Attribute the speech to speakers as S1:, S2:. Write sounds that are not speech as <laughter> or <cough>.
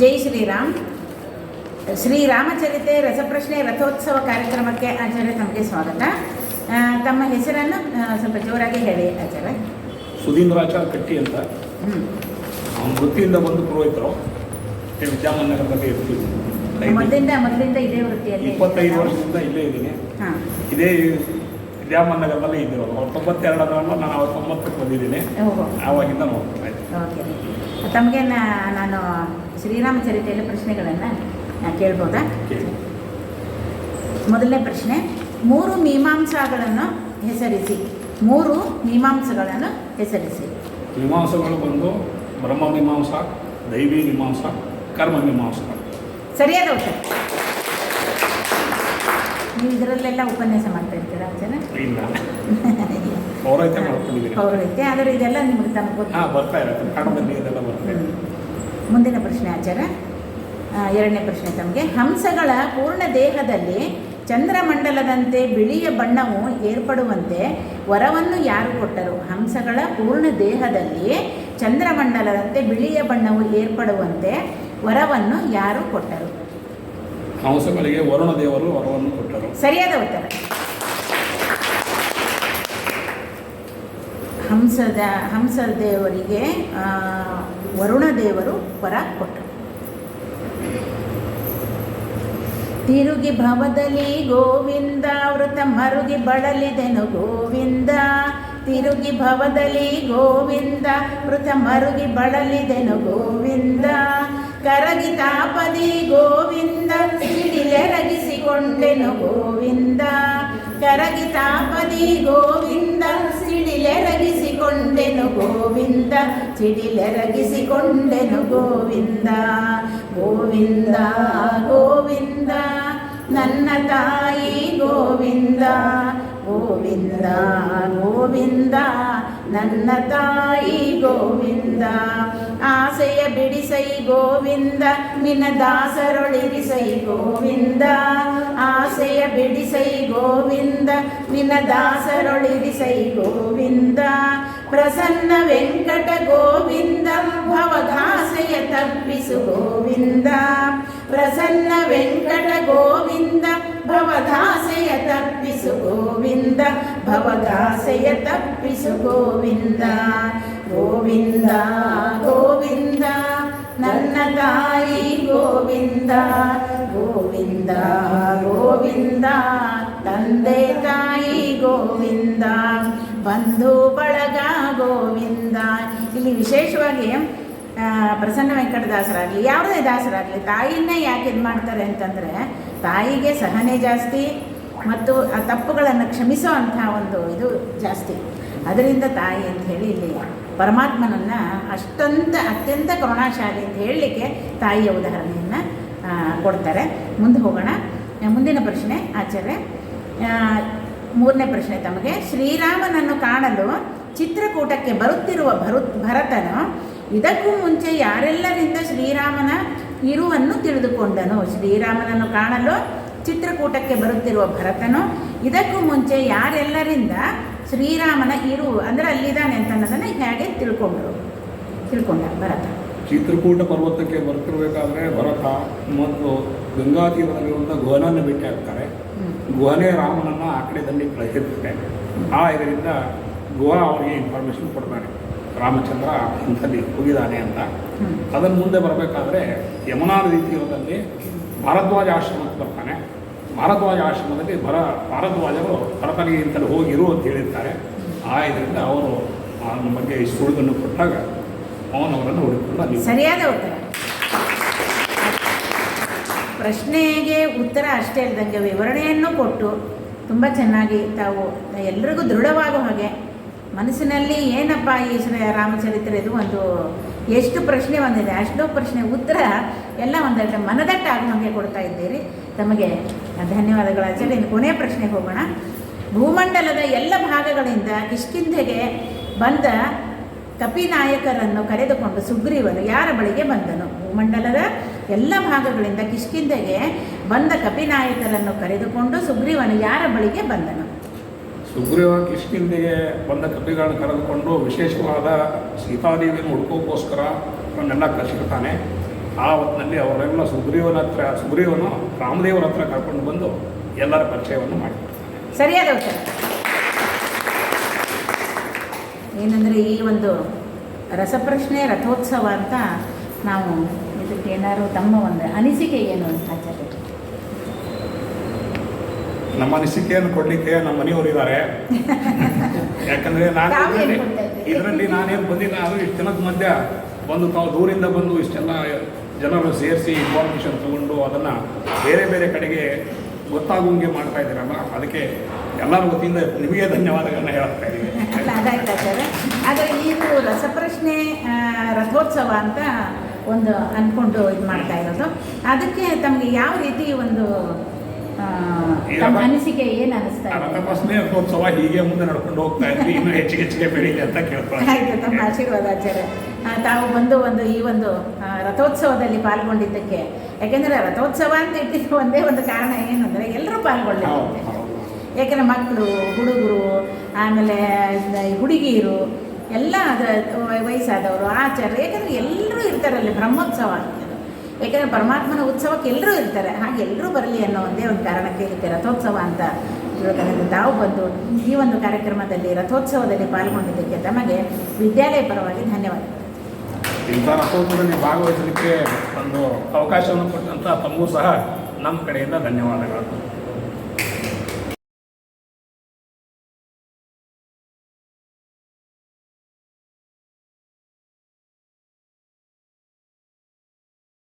S1: ಜೈ ಶ್ರೀರಾಮ್. ಶ್ರೀರಾಮಚರಿತೆ ರಸಪ್ರಶ್ನೆ ರಥೋತ್ಸವ ಕಾರ್ಯಕ್ರಮಕ್ಕೆ ಆಚಾರ್ಯ ತಮಗೆ ಸ್ವಾಗತ. ತಮ್ಮ ಹೆಸರನ್ನು ಸ್ವಲ್ಪ ಜೋರಾಗಿ ಹೇಳಿ ಆಚಾರ್ಯ.
S2: ಸುಧೀಂದ್ರಾಚಾರ್ ಕಟ್ಟಿ ಅಂತ. ವೃತ್ತಿಯಿಂದ ಬಂದು ಪುರೋಹಿತರು. ವಿದ್ಯಾಮಂದಿರದಲ್ಲಿ ಇರ್ತೀವಿ.
S1: ಮೊದಲಿಂದ ಮೊದಲಿಂದ ಇದೇ ವೃತ್ತಿಯಲ್ಲಿ
S2: ಇಪ್ಪತ್ತೈದು ವರ್ಷದಿಂದ ಇಲ್ಲೇ ಇದ್ದೀನಿ.
S1: ಹಾಂ.
S2: ಇದೇ ವಿದ್ಯಾಮಂದಿರದಲ್ಲೇ ಇದ್ದಿರೋದು ಅವ್ರು ತೊಂಬತ್ತೆರಡರಲ್ಲಿ ನಾನು ಅವ್ರ ತೊಂಬತ್ತಕ್ಕೆ ಬಂದಿದ್ದೀನಿ. ಆವಾಗಿಂದ ನೋಡ್ತಾ ಇದ್ದೀನಿ
S1: ತಮಗೆ ನಾನು ಶ್ರೀರಾಮಚರಿತೆಯಲ್ಲಿ ಪ್ರಶ್ನೆಗಳನ್ನು ಕೇಳ್ಬೋದಾ?
S2: ಕೇಳಿ.
S1: ಮೊದಲನೇ ಪ್ರಶ್ನೆ ಮೂರು ಮೀಮಾಂಸಾಗಳನ್ನು ಹೆಸರಿಸಿ. ಮೂರು ಮೀಮಾಂಸಗಳನ್ನು ಹೆಸರಿಸಿ.
S2: ಮೀಮಾಂಸಗಳು ಬಂದು ಬ್ರಹ್ಮ ಮೀಮಾಂಸ ದೈವಿ ಮೀಮಾಂಸ ಕರ್ಮ ಮೀಮಾಂಸಗಳು
S1: ಸರಿಯಾದ ಉತ್ತರ. ನೀವು ಇದರಲ್ಲೆಲ್ಲ ಉಪನ್ಯಾಸ ಮಾಡ್ತಾ ಇರ್ತೀರಾ ಆಚಾರ್ಯ
S2: ಇಲ್ಲ. ಪೌರಹಿತ್ಯ ಮಾಡ್ಕೊಂಡಿದ್ದೀನಿ.
S1: ಪೌರೋಹಿತ್ಯ ಆದರೆ ಇದೆಲ್ಲ ನಿಮಗೆ
S2: ಹಾಂ ಬರ್ತಾ ಇರುತ್ತೆ ಕನ್ನಡದಲ್ಲಿ ಇದೆಲ್ಲ ಬರ್ತಾ
S1: ಮುಂದಿನ ಪ್ರಶ್ನೆ ಆಚಾರ. ಎರಡನೇ ಪ್ರಶ್ನೆ ತಮಗೆ. ಹಂಸಗಳ ಪೂರ್ಣ ದೇಹದಲ್ಲಿ ಚಂದ್ರಮಂಡಲದಂತೆ ಬಿಳಿಯ ಬಣ್ಣವು ಏರ್ಪಡುವಂತೆ ವರವನ್ನು ಯಾರು ಕೊಟ್ಟರು? ಹಂಸಗಳ ಪೂರ್ಣ ದೇಹದಲ್ಲಿ ಚಂದ್ರಮಂಡಲದಂತೆ ಬಿಳಿಯ ಬಣ್ಣವು ಏರ್ಪಡುವಂತೆ ವರವನ್ನು ಯಾರು ಕೊಟ್ಟರು?
S2: ಹಂಸಗಳಿಗೆ ವರುಣ ದೇವರು ವರವನ್ನು ಕೊಟ್ಟರು.
S1: ಸರಿಯಾದ ಉತ್ತರ. ಹಂಸದ ಹಂಸ ದೇವರಿಗೆ ವರುಣ ದೇವರು ವರ ಕೊಟ್ಟರು. ತಿರುಗಿ ಭವದಲ್ಲಿ ಗೋವಿಂದ ವೃತ ಮರುಗಿ ಬಳಲಿದೆನು ಗೋವಿಂದ. ತಿರುಗಿ ಭವದಲ್ಲಿ ಗೋವಿಂದ ವೃತ ಮರುಗಿ ಬಳಲಿದೆನು ಗೋವಿಂದ. ಕರಗಿ ತಾಪದಿ ಗೋವಿಂದ ಸಿಡಿಲೆರಗಿಸಿಕೊಂಡೆನು ಗೋವಿಂದ ಕರಗಿ ತಾಪದಿ ಗೋವಿಂದ ಸಿಡಿಲೆರಗಿಸಿಕೊಂಡೆನು ಗೋವಿಂದ ಸಿಡಿಲೆರಗಿಸಿಕೊಂಡೆನು ಗೋವಿಂದ ಗೋವಿಂದ ಗೋವಿಂದ ನನ್ನ ತಾಯಿ ಗೋವಿಂದ ಗೋವಿಂದ ಗೋವಿಂದ ನನ್ನ ತಾಯಿ ಗೋವಿಂದ ಆಸೆಯ ಬಿಡಿಸೈ ಗೋವಿಂದ ನಿನ್ನ ದಾಸರೊಳಿರಿಸೈ ಗೋವಿಂದ ಆಸೆಯ ಬಿಡಿಸೈ ಗೋವಿಂದ ನಿನ್ನ ದಾಸರೊಳಿರಿಸೈ ಗೋವಿಂದ ಪ್ರಸನ್ನ ವೆಂಕಟ ಗೋವಿಂದ ಭವಘಾಸೆಯ ತಪ್ಪಿಸು ಗೋವಿಂದ ಪ್ರಸನ್ನ ವೆಂಕಟ ಗೋವಿಂದ ಭವಘಾಸೆಯ ತಪ್ಪಿಸು ಗೋವಿಂದ ಭವಘಾಸೆಯ ತಪ್ಪಿಸು ಗೋವಿಂದ ಗೋವಿಂದ ಗೋವಿಂದ, ನನ್ನ ತಾಯಿ ಗೋವಿಂದ ಗೋವಿಂದ ಗೋವಿಂದ, ತಂದೆ ತಾಯಿ ಗೋವಿಂದ, ಬಂಧು ಬಳಗ ಗೋವಿಂದ. ಇಲ್ಲಿ ವಿಶೇಷವಾಗಿ ಪ್ರಸನ್ನ ವೆಂಕಟದಾಸರಾಗಲಿ, ಯಾವುದೇ ದಾಸರಾಗಲಿ, ತಾಯಿಯನ್ನೇ ಯಾಕೆ ಇದು ಮಾಡ್ತಾರೆ ಅಂತಂದರೆ, ತಾಯಿಗೆ ಸಹನೆ ಜಾಸ್ತಿ ಮತ್ತು ಆ ತಪ್ಪುಗಳನ್ನು ಕ್ಷಮಿಸೋ ಅಂಥ ಒಂದು ಇದು ಜಾಸ್ತಿ. ಅದರಿಂದ ತಾಯಿ ಅಂತ ಹೇಳಿ ಇಲ್ಲಿ ಪರಮಾತ್ಮನನ್ನು ಅಷ್ಟಂತ ಅತ್ಯಂತ ಕರುಣಾಶಾಲಿ ಅಂತ ಹೇಳಲಿಕ್ಕೆ ತಾಯಿಯ ಉದಾಹರಣೆಯನ್ನು ಕೊಡ್ತಾರೆ. ಮುಂದೆ ಹೋಗೋಣ. ಮುಂದಿನ ಪ್ರಶ್ನೆ, ಆಚಾರ್ಯ. ಮೂರನೇ ಪ್ರಶ್ನೆ ತಮಗೆ. ಶ್ರೀರಾಮನನ್ನು ಕಾಣಲು ಚಿತ್ರಕೂಟಕ್ಕೆ ಬರುತ್ತಿರುವ ಭರು ಭರತನು ಇದಕ್ಕೂ ಮುಂಚೆ ಯಾರೆಲ್ಲರಿಂದ ಶ್ರೀರಾಮನ ಇರುವನ್ನು ತಿಳಿದುಕೊಂಡನು? ಶ್ರೀರಾಮನನ್ನು ಕಾಣಲು ಚಿತ್ರಕೂಟಕ್ಕೆ ಬರುತ್ತಿರುವ ಭರತನು ಇದಕ್ಕೂ ಮುಂಚೆ ಯಾರೆಲ್ಲರಿಂದ ಶ್ರೀರಾಮನ ಇರು ಅಂದರೆ ಅಲ್ಲಿದ್ದಾನೆ ಅಂತ ಅನ್ನೋದನ್ನು ಹೇಗೆ ತಿಳ್ಕೊಂಡ್ರು. ತಿಳ್ಕೊಂಡ ಭರತ.
S2: ಚಿತ್ರಕೂಟ ಪರ್ವತಕ್ಕೆ ಬರ್ತಿರ್ಬೇಕಾದ್ರೆ ಭರತ ಮತ್ತು ಗಂಗಾ ತೀರದಲ್ಲಿರುವಂಥ ಗುಹನನ್ನು ಭೇಟಿ ಆಗ್ತಾರೆ. ಗುಹನೆ ರಾಮನನ್ನು ಆ ಕಡೆದಲ್ಲಿ ಕಳಿಸಿರ್ತಾರೆ. ಆ ಇದರಿಂದ ಗುಹ ಅವರಿಗೆ ಇನ್ಫಾರ್ಮೇಷನ್ ಕೊಡ್ತಾನೆ ರಾಮಚಂದ್ರ ಇಂಥಲ್ಲಿ ಹೋಗಿದ್ದಾನೆ ಅಂತ. ಅದನ್ನು ಮುಂದೆ ಬರಬೇಕಾದ್ರೆ ಯಮುನಾ ನದಿ ತೀರದಲ್ಲಿ ಭಾರದ್ವಾಜ ಆಶ್ರಮಕ್ಕೆ ಬರ್ತಾನೆ. ಭಾರದ್ವಾಜ ಆಶ್ರಮದಲ್ಲಿ ಭರ ಭಾರದ್ವಾಜರು ಭರತನಿಗೆ ಇಂಥಲ್ಲಿ ಹೋಗಿರು ಅಂತ ಹೇಳಿರ್ತಾರೆ. ಆ ಇದರಿಂದ ಅವರು ಅವನ ಬಗ್ಗೆ ಈ ಸುಳಿದನ್ನು ಕೊಟ್ಟಾಗ ಅವನವರನ್ನು ಹುಡುಕೊಂಡು ಅಲ್ಲಿ
S1: ಸರಿಯಾದ ಉತ್ತರ. ಪ್ರಶ್ನೆಗೆ ಉತ್ತರ ಅಷ್ಟೇ ಇಲ್ದಂಗೆ ವಿವರಣೆಯನ್ನು ಕೊಟ್ಟು ತುಂಬ ಚೆನ್ನಾಗಿ ತಾವು ಎಲ್ರಿಗೂ ದೃಢವಾಗೋ ಹಾಗೆ ಮನಸ್ಸಿನಲ್ಲಿ ಏನಪ್ಪ ಈ ಶ್ರೀ ರಾಮಚರಿತ್ರೆ ಇದು ಒಂದು ಎಷ್ಟು ಪ್ರಶ್ನೆ ಬಂದಿದೆ ಅಷ್ಟೋ ಪ್ರಶ್ನೆ ಉತ್ತರ ಎಲ್ಲ ಒಂದಷ್ಟು ಮನದಟ್ಟ ಆಗೋ ಹಾಗೆ ಕೊಡ್ತಾ ಇದ್ದೀರಿ. ತಮಗೆ ಧನ್ಯವಾದಗಳು. ಆಚಾರ್ಯ ಇನ್ನು ಕೊನೆಯ ಪ್ರಶ್ನೆಗೆ ಹೋಗೋಣ. ಭೂಮಂಡಲದ ಎಲ್ಲ ಭಾಗಗಳಿಂದ ಕಿಷ್ಕಿಂಧೆಗೆ ಬಂದ ಕಪಿನಾಯಕರನ್ನು ಕರೆದುಕೊಂಡು ಸುಗ್ರೀವನು ಯಾರ ಬಳಿಗೆ ಬಂದನು? ಭೂಮಂಡಲದ ಎಲ್ಲ ಭಾಗಗಳಿಂದ ಕಿಷ್ಕಿಂಧೆಗೆ ಬಂದ ಕಪಿನಾಯಕರನ್ನು ಕರೆದುಕೊಂಡು ಸುಗ್ರೀವನು ಯಾರ ಬಳಿಗೆ ಬಂದನು?
S2: ಸುಗ್ರೀವ ಕಿಷ್ಕಿಂಧೆಗೆ ಬಂದ ಕಪಿಗಳನ್ನು ಕರೆದುಕೊಂಡು ವಿಶೇಷವಾದ ಸೀತಾದೇವಿಯನ್ನು ಹುಡುಕೋಕ್ಕೋಸ್ಕರ ಅವನ್ನೆಲ್ಲ ಕಳಿಸಿರ್ತಾನೆ ಆ ಹೊತ್ತಿನಲ್ಲಿ ಅವರೆಲ್ಲ ಸುಗ್ರೀವನ ಹತ್ರ ಸುಗ್ರೀವನು ರಾಮದೇವರ ಹತ್ರ ಕರ್ಕೊಂಡು ಬಂದು ಎಲ್ಲರ ಪರಿಚಯವನ್ನು ಮಾಡಿಕೊಡ್ತಾನೆ
S1: ಸರಿಯಾದ ಉತ್ತರ. ಏನಂದರೆ ಈ ಒಂದು ರಸಪ್ರಶ್ನೆ ರಥೋತ್ಸವ ಅಂತ ನಾವು ಇದಕ್ಕೆ ಏನಾದ್ರು ತಮ್ಮ ಒಂದು ಅನಿಸಿಕೆ ಏನು ಅಂತ ಆಚಾರ್ಯ?
S2: ನಮ್ಮ ಅನಿಸಿಕೆಯನ್ನು ಕೊಡಲಿಕ್ಕೆ ನಮ್ಮ ಮನೆಯವರು ಇದ್ದಾರೆ. <laughs> ಯಾಕಂದ್ರೆ ನಾನು? ಇದರಲ್ಲಿ ನಾನೇನು ಬಂದಿಲ್ಲ ಅದು ಇಷ್ಟು ಜನದ ಮಧ್ಯ. ಬಂದು ತಾವು ದೂರಿಂದ ಬಂದು ಇಷ್ಟೆಲ್ಲ ಜನರು ಸೇರಿಸಿ ಇನ್ಫಾರ್ಮೇಷನ್ ತಗೊಂಡು ಅದನ್ನು ಬೇರೆ ಬೇರೆ ಕಡೆಗೆ ಗೊತ್ತಾಗುವಂಗೆ ಮಾಡ್ತಾ ಇದ್ದೀರಲ್ಲ, ಅದಕ್ಕೆ ಎಲ್ಲರ ವತಿಯಿಂದ ನಿಮಗೆ ಧನ್ಯವಾದಗಳನ್ನ ಹೇಳ್ತಾ ಇದ್ದೀವಿ
S1: ಅಲ್ಲ ಸರ್ ರಸಪ್ರಶ್ನೆ ರಥೋತ್ಸವ ಅಂತ ಒಂದು ಅಂದ್ಕೊಂಡು ಇದು ಮಾಡ್ತಾ ಇರೋದು. ಅದಕ್ಕೆ ತಮಗೆ ಯಾವ ರೀತಿ ಒಂದು ತಮ್ಮ ಅನಿಸಿಕೆ ಏನು ಅನಿಸ್ತಾ
S2: ರಥೋತ್ಸವ ಹೀಗೆ ಮುಂದೆ ನಡ್ಕೊಂಡು ಹೋಗ್ತಾ ಇದ್ವಿ. ಇನ್ನೂ ಹೆಚ್ಚಿಗೆ ಹೆಚ್ಚಿಗೆ ಬೆಳೀಲಿ ಅಂತ
S1: ಆಯ್ತು ತಮ್ಮ ಆಶೀರ್ವಾದ ಆಚಾರ್ಯ. ತಾವು ಬಂದು ಒಂದು ಈ ಒಂದು ರಥೋತ್ಸವದಲ್ಲಿ ಪಾಲ್ಗೊಂಡಿದ್ದಕ್ಕೆ. ಯಾಕೆಂದ್ರೆ ರಥೋತ್ಸವ ಅಂತ ಇಟ್ಟಿದ್ದು ಒಂದೇ ಒಂದು ಕಾರಣ ಏನಂದ್ರೆ ಎಲ್ಲರೂ
S2: ಪಾಲ್ಗೊಳ್ಳಿ
S1: ಯಾಕೆಂದ್ರೆ ಮಕ್ಕಳು ಹುಡುಗರು ಆಮೇಲೆ ಹುಡುಗಿಯರು ಎಲ್ಲ ಅದರ ವಯಸ್ಸಾದವರು ಆಚಾರ್ಯ ಯಾಕಂದ್ರೆ ಎಲ್ಲರೂ ಇರ್ತಾರಲ್ಲಿ ಬ್ರಹ್ಮೋತ್ಸವ. ಯಾಕಂದರೆ ಪರಮಾತ್ಮನ ಉತ್ಸವಕ್ಕೆ ಎಲ್ಲರೂ ಇರ್ತಾರೆ. ಹಾಗೆ ಎಲ್ಲರೂ ಬರಲಿ ಅನ್ನೋ ಒಂದೇ ಒಂದು ಕಾರಣಕ್ಕೆ ಇರುತ್ತೆ ರಥೋತ್ಸವ ಅಂತ ತಿಳ್ಕೊಂಡಿದ್ದು ತಾವು ಬಂದು ಈ ಒಂದು ಕಾರ್ಯಕ್ರಮದಲ್ಲಿ, ರಥೋತ್ಸವದಲ್ಲಿ ಪಾಲ್ಗೊಂಡಿದ್ದಕ್ಕೆ ತಮಗೆ ವಿದ್ಯಾಲಯ ಪರವಾಗಿ ಧನ್ಯವಾದ.
S2: ಇಂಥ ರಥೋತ್ಸವದಲ್ಲಿ ಭಾಗವಹಿಸಲಿಕ್ಕೆ ಒಂದು ಅವಕಾಶವನ್ನು ಕೊಟ್ಟಂತ ತಮಗೂ ಸಹ ನಮ್ಮ ಕಡೆಯಿಂದ ಧನ್ಯವಾದಗಳು.